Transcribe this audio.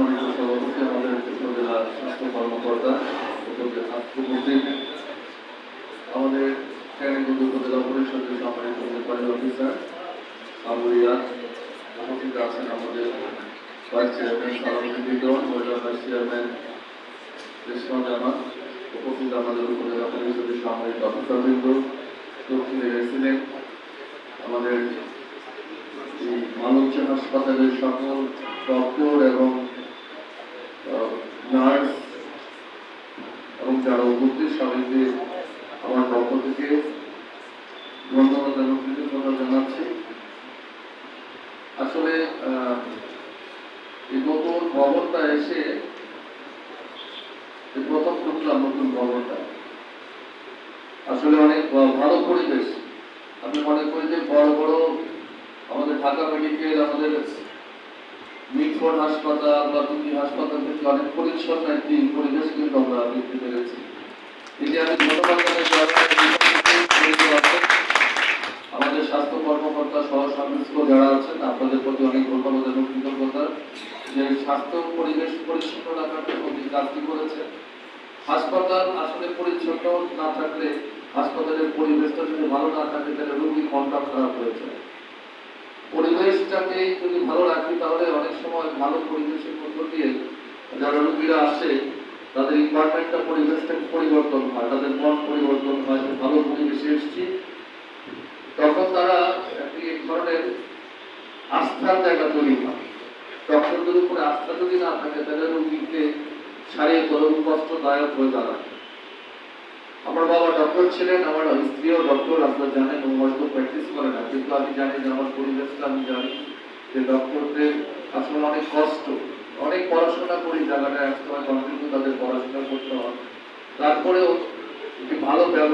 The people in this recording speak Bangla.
সভাপতি আমাদের উপজেলা স্বাস্থ্য কর্মকর্তা আমাদের উপজেলা পরিষদের সম্মানিত নির্বাহী অফিসার উপস্থিত আছেন আমাদের vice chairman vice chairman Zaman উপস্থিত আমাদের উপজেলা পরিষদের সম্মানিত অফিসারবৃন্দ দক্ষিণের রেসিডেন্ট আমাদের মানবচ হাসপাতালের সকল ডক্টর এবং নার্স এবং যারা উপস্থিত, সবাইকে আমার পক্ষ থেকে ধন্যবাদ এবং কৃতজ্ঞতা জানাচ্ছি। আসলে এই নতুন ভবনটা এসে প্রথম ঢুকলাম নতুন ভবনটা। আসলে অনেক ভালো পরিবেশ। আমি মনে করি যে বড় বড় আমাদের ঢাকা মেডিকেল আমাদের মিটফোর্ড হাসপাতাল বা দুটি হাসপাতাল থেকে অনেক পরিচ্ছন্ন একটি পরিবেশ কিন্তু আমরা দেখতে পেরেছি এটি আমি। আমাদের স্বাস্থ্য কর্মকর্তা সহ সংশ্লিষ্ট যারা আছেন, আপনাদের প্রতি অনেক ধন্যবাদ এবং কৃতজ্ঞতা যে স্বাস্থ্য পরিবেশ পরিচ্ছন্ন রাখার জন্য কাজটি করেছে হাসপাতাল আসলে পরিচ্ছন্ন না থাকলে হাসপাতালের পরিবেশটা যদি ভালো না থাকে, তাহলে রোগীর মনটা খারাপ হয়ে যায় পরিবেশটাকে যদি ভালো রাখি, তাহলে অনেক সময় ভালো পরিবেশের মধ্য দিয়ে যারা রোগীরা আসে, তাদের ইনভারমেন্টটা পরিবেশটা পরিবর্তন হয়, তাদের মন পরিবর্তন হয় ভালো পরিবেশে এসেছি। তখন তারা একটি এক ধরনের আস্থার জায়গা তৈরি হয়। ডক্টরদের উপরে আস্থা যদি না থাকে, তাহলে রোগীকে শারীরিক বরং কষ্টদায়ক হয়ে দাঁড়ায়। আমার বাবা ডক্টর ছিলেন, আমার স্ত্রীও ডক্টর আপনারা জানেন হয়তো প্র্যাকটিস করে আমি জানি আমার পরিবেশটা আমি জানি, যে ডক্টরদের আসলে অনেক কষ্ট, অনেক পড়াশোনা করি জায়গাটায় আসতে হয় কন্টিনিউ তাদের পড়াশোনা করতে হয়। তারপরেও একটি ভালো ব্যবহার